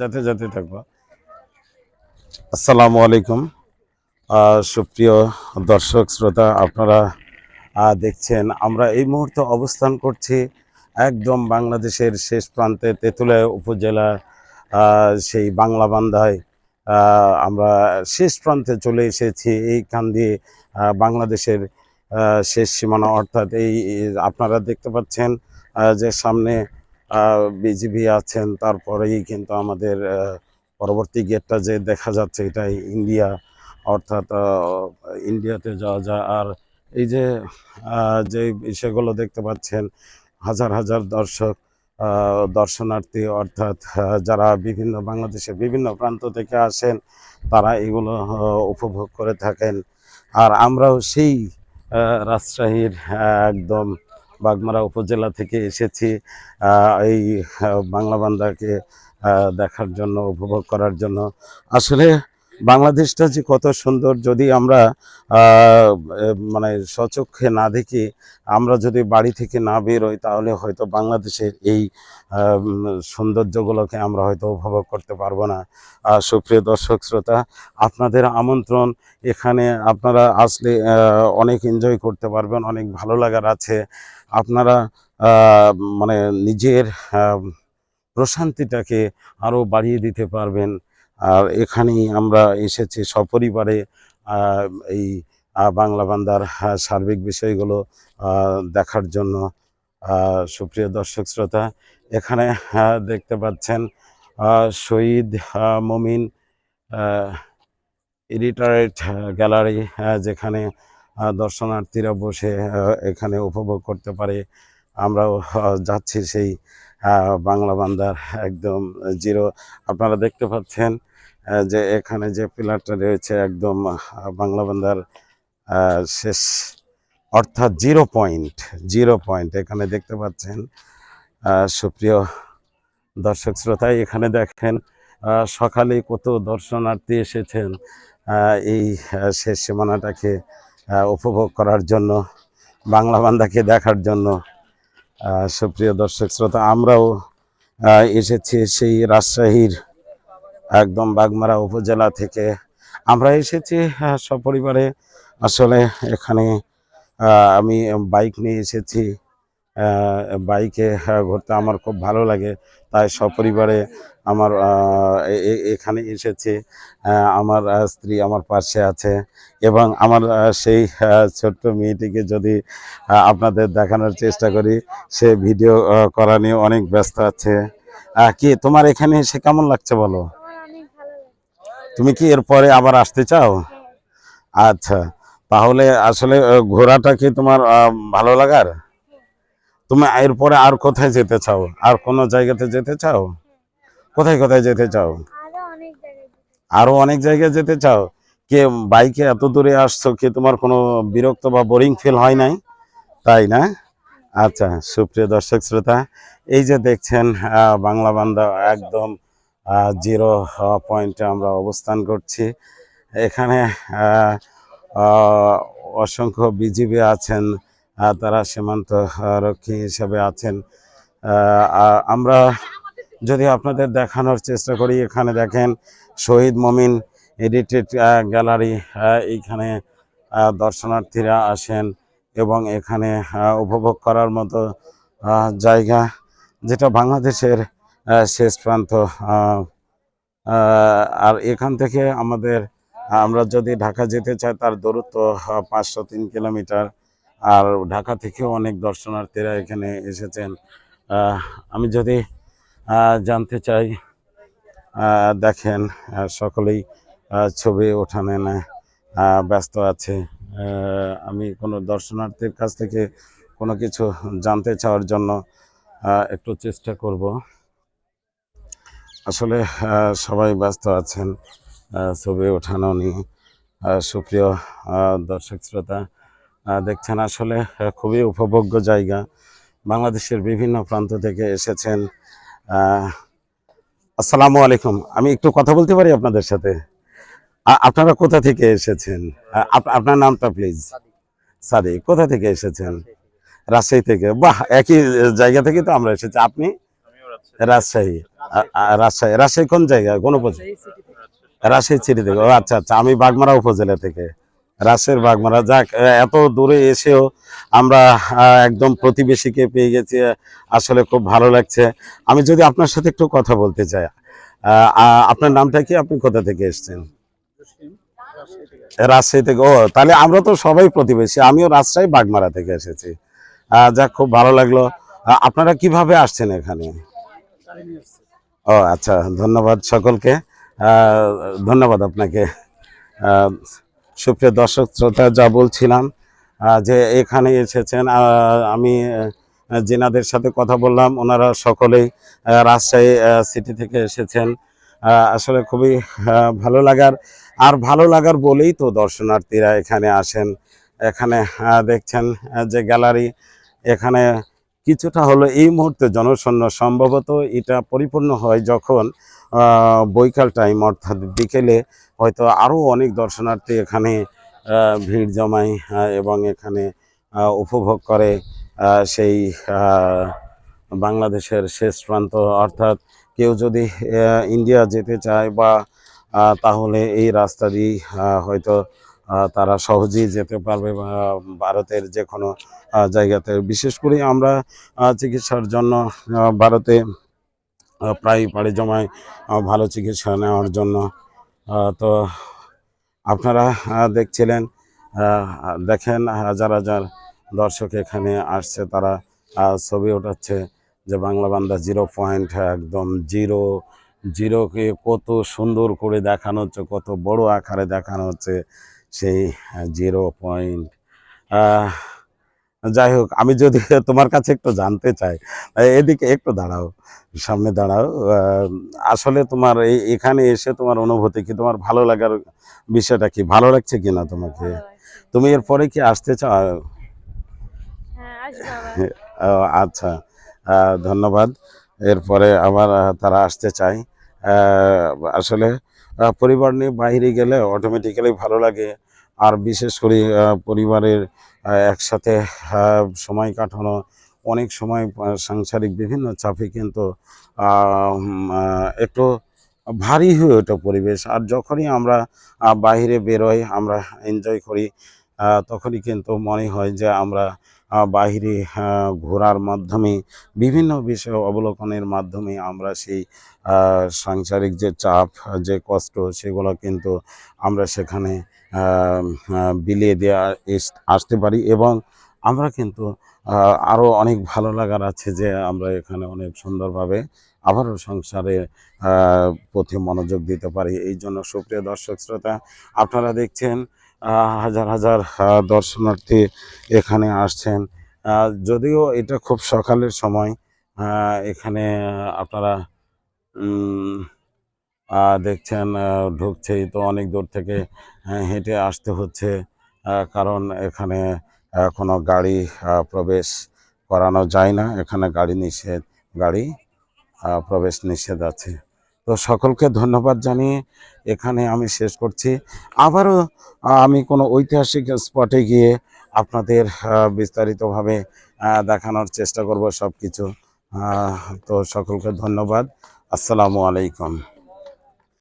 যেতে যেতে থাকব। আসসালামু আলাইকুম। সুপ্রিয় দর্শক, শ্রোতা, আপনারা দেখছেন, আমরা এই মুহূর্তে অবস্থান করছি একদম বাংলাদেশের শেষ প্রান্তে, তেঁতুলিয়া উপজেলা সেই বাংলা বান্ধায় আমরা শেষ প্রান্তে চলে এসেছি এইখান দিয়ে বাংলাদেশের শেষ সীমানা। অর্থাৎ এই আপনারা দেখতে পাচ্ছেন যে সামনে বিজিবি আছেন, তারপরেই কিন্তু আমাদের পরবর্তী গেটটা যে দেখা যাচ্ছে এটাই ইন্ডিয়া, অর্থাৎ ইন্ডিয়াতে যাওয়া যায়। আর এই যে যে বিষয়গুলো দেখতে পাচ্ছেন, হাজার হাজার দর্শক দর্শনার্থী, অর্থাৎ যারা বিভিন্ন বাংলাদেশের বিভিন্ন প্রান্ত থেকে আসেন, তারা এগুলো উপভোগ করে থাকেন। আর আমরাও সেই রাজশাহীর একদম বাগমারা উপজেলা থেকে এসেছি এই বাংলা বান্দাকে দেখার জন্য উপভোগ করার জন্য। আসলে বাংলাদেশটা যে কত সুন্দর, যদি আমরা মানে সচক্ষে না দেখি, আমরা যদি বাড়ি থেকে না বেরোই, তাহলে হয়তো বাংলাদেশের এই সৌন্দর্যগুলোকে আমরা হয়তো উপভোগ করতে পারব না। আর সুপ্রিয় দর্শক শ্রোতা, আপনাদের আমন্ত্রণ, এখানে আপনারা আসলে অনেক এনজয় করতে পারবেন, অনেক ভালো লাগার আছে। আপনারা মানে নিজের প্রশান্তিটাকে আরও বাড়িয়ে দিতে পারবেন। আর এখানেই আমরা এসেছি সপরিবারে এই বাংলা বান্দার সার্বিক বিষয়গুলো দেখার জন্য। সুপ্রিয় দর্শক শ্রোতা, এখানে দেখতে পাচ্ছেন শহীদ মমিন এডিটারেট গ্যালারি যেখানে দর্শনার্থীরা বসে এখানে উপভোগ করতে পারে। আমরাও যাচ্ছি সেই বাংলা বান্দার একদম জিরো। আপনারা দেখতে পাচ্ছেন যে এখানে যে পিলারটা রয়েছে একদম বাংলা বান্দার আহ, শেষ অর্থাৎ জিরো পয়েন্ট জিরো পয়েন্ট। এখানে দেখতে পাচ্ছেন সুপ্রিয় দর্শক শ্রোতা এখানে দেখেন সকালে কত দর্শনার্থী এসেছেন এই শেষ সীমানাটাকে উপভোগ করার জন্য বাংলা বান্ধাকে দেখার জন্য। সুপ্রিয় দর্শক শ্রোতা আমরাও এসেছি সেই রাজশাহীর একদম বাগমারা উপজেলা থেকে আমরা এসেছি সপরিবারে। আসলে এখানে আমি বাইক নিয়ে এসেছি বাইকে ঘুরতে আমার খুব ভালো লাগে। তাই সপরিবারে আমার এখানে এসেছি আমার স্ত্রী আমার পাশে আছে এবং আমার সেই ছোট্ট মেয়েটিকে যদি আপনাদের দেখানোর চেষ্টা করি, সে ভিডিও করা নিয়ে অনেক ব্যস্ত আছে। কি তোমার এখানে এসে কেমন লাগছে বলো আমার অনেক ভালো লাগে তুমি কি এরপরে আবার আসতে চাও? আচ্ছা তাহলে আসলে ঘোরাটা কি তোমার ভালো লাগার? তুমি এরপরে আর কোথায় যেতে চাও? আর কোনো জায়গাতে যেতে চাও? কোথায় কোথায় যেতে চাও? আরও অনেক জায়গায় যেতে আরও অনেক জায়গায় যেতে চাও? কে বাইকে এত দূরে আসছো কি তোমার কোনো বিরক্ত বা বোরিং ফিল হয় নাই? তাই না? আচ্ছা সুপ্রিয় দর্শক শ্রোতা এই যে দেখছেন বাংলা বান্দা একদম জিরো পয়েন্টে আমরা অবস্থান করছি। এখানে অসংখ্য বিজিবি আছেন তারা সীমান্ত রক্ষী হিসেবে আছেন। আমরা যদি আপনাদের দেখানোর চেষ্টা করি, এখানে দেখেন শহীদ মমিন এডিটেড গ্যালারি এইখানে দর্শনার্থীরা আসেন এবং এখানে উপভোগ করার মতো জায়গা, যেটা বাংলাদেশের শেষ প্রান্ত আর এখান থেকে আমাদের, আমরা যদি ঢাকা যেতে চাই, তার দূরত্ব পাঁচশো তিন কিলোমিটার। আর ঢাকা থেকেও অনেক দর্শনার্থীরা এখানে এসেছেন। আমি যদি জানতে চাই দেখেন সকলেই ছবি ওঠানে না ব্যস্ত আছে। আমি কোনো দর্শনার্থীর কাছ থেকে কোনো কিছু জানতে চাওয়ার জন্য একটু চেষ্টা করব। আসলে সবাই ব্যস্ত আছেন ছবি ওঠানো নিয়ে। সুপ্রিয় দর্শক শ্রোতা দেখছেন আসলে খুবই উপভোগ্য জায়গা। বাংলাদেশের বিভিন্ন প্রান্ত থেকে এসেছেন। আসসালামু আলাইকুম। আমি একটু কথা বলতে পারি আপনাদের সাথে? আপনারা কোথা থেকে এসেছেন? আপনার নামটা প্লিজ সাদিক। কোথা থেকে এসেছেন? রাজশাহী থেকে। বাহ, একই জায়গা থেকে তো আমরা এসেছি। আপনি? রাজশাহী। রাজশাহী। রাজশাহী কোন জায়গায় কোন উপজেলা? রাজশাহী চিঠি থেকে। ও আচ্ছা আচ্ছা আমি বাগমারা উপজেলা থেকে। রাজশাহীর বাগমারা। যাক এত দূরে এসেও আমরা একদম প্রতিবেশীকে পেয়ে গেছি আসলে খুব ভালো লাগছে। আমি যদি আপনার সাথে একটু কথা বলতে চাই আপনার নামটা কি? আপনি কোথা থেকে এসেছেন? রাজশাহী থেকে। ও তাহলে আমরা তো সবাই প্রতিবেশী। আমিও রাজশাহী বাগমারা থেকে এসেছি। আহ, যাক খুব ভালো লাগল। আপনারা কীভাবে আসছেন এখানে? ও আচ্ছা ধন্যবাদ সকলকে। ধন্যবাদ আপনাকে। সুপ্রিয় দর্শক, শ্রোতা, যা বলছিলাম যে এখানে এসেছেন আমি জেনাদের সাথে কথা বললাম, ওনারা সকলেই রাজশাহী সিটি থেকে এসেছেন। আসলে খুবই ভালো লাগার, আর ভালো লাগার বলেই তো দর্শনার্থীরা এখানে আসেন। এখানে দেখছেন যে গ্যালারি, এখানে কিছুটা হলো এই মুহূর্তে জনশূন্য। সম্ভবত এটা পরিপূর্ণ হয় যখন বৈকাল টাইম অর্থাৎ বিকেলে হয়তো আরও অনেক দর্শনার্থী এখানে ভিড় জমায় এবং এখানে উপভোগ করে সেই বাংলাদেশের শেষ প্রান্ত। অর্থাৎ কেউ যদি ইন্ডিয়া যেতে চায় বা তাহলে এই রাস্তা দিয়ে আহ, হয়তো তারা সহজেই যেতে পারবে ভারতের যে কোনো জায়গাতে। বিশেষ করে আমরা চিকিৎসার জন্য ভারতে প্রায় পাড়ি জমায় ভালো চিকিৎসা নেওয়ার জন্য তো আপনারা দেখছিলেন দেখেন হাজার হাজার দর্শক এখানে আসছে, তারা ছবি ওঠাচ্ছে যে বাংলা বান্দা জিরো পয়েন্ট একদম জিরো, জিরোকে কত সুন্দর করে দেখানো হচ্ছে, কত বড় আকারে দেখানো হচ্ছে। সেই জিরো পয়েন্ট যাই হোক আমি যদি তোমার কাছে একটু জানতে চাই এদিকে একটু দাঁড়াও সামনে দাঁড়াও আসলে তোমার এই এখানে এসে তোমার অনুভূতি কি তোমার ভালো লাগার বিষয়টা কি ভালো লাগছে কিনা তোমাকে? তুমি এরপরে কি আসতে চাও? হ্যাঁ আহ, আচ্ছা ধন্যবাদ। এরপরে আবার তারা আসতে চায় আহ, আসলে পরিবার নিয়ে বাইরে গেলে অটোমেটিক্যালি ভালো লাগে। আর বিশেষ করে পরিবারের একসাথে সময় কাটানো, অনেক সময় সাংসারিক বিভিন্ন চাপে কিন্তু একটু ভারী হয়ে ওঠে পরিবেশ। আর যখনই আমরা বাইরে বেরোই, আমরা এনজয় করি তখনই কিন্তু মনে হয় যে আমরা বাইরে ঘোরার মাধ্যমে, বিভিন্ন বিষয় অবলোকনের মাধ্যমে আমরা সেই সাংসারিক যে চাপ, যে কষ্ট, সেগুলো কিন্তু আমরা সেখানে বিলিয়ে দেওয়া আসতে পারি এবং আমরা কিন্তু আরও অনেক ভালো লাগার আছে যে আমরা এখানে অনেক সুন্দরভাবে আবারও সংসারে প্রতি মনোযোগ দিতে পারি। এই জন্য সুপ্রিয় দর্শক, শ্রোতা, আপনারা দেখছেন হাজার হাজার দর্শনার্থী এখানে আসছেন। যদিও এটা খুব সকালের সময় এখানে আপনারা দেখছেন ঢুকছেই তো অনেক দূর থেকে হেঁটে আসতে হচ্ছে কারণ এখানে কোনো গাড়ি প্রবেশ করানো যায় না। এখানে গাড়ি নিষেধ, গাড়ি প্রবেশ নিষেধ আছে। তো সকলকে ধন্যবাদ জানিয়ে এখানে আমি শেষ করছি। আবারও আমি কোনো ঐতিহাসিক স্পটে গিয়ে আপনাদের বিস্তারিতভাবে দেখানোর চেষ্টা করব সব কিছু তো সকলকে ধন্যবাদ। আসসালামু আলাইকুম।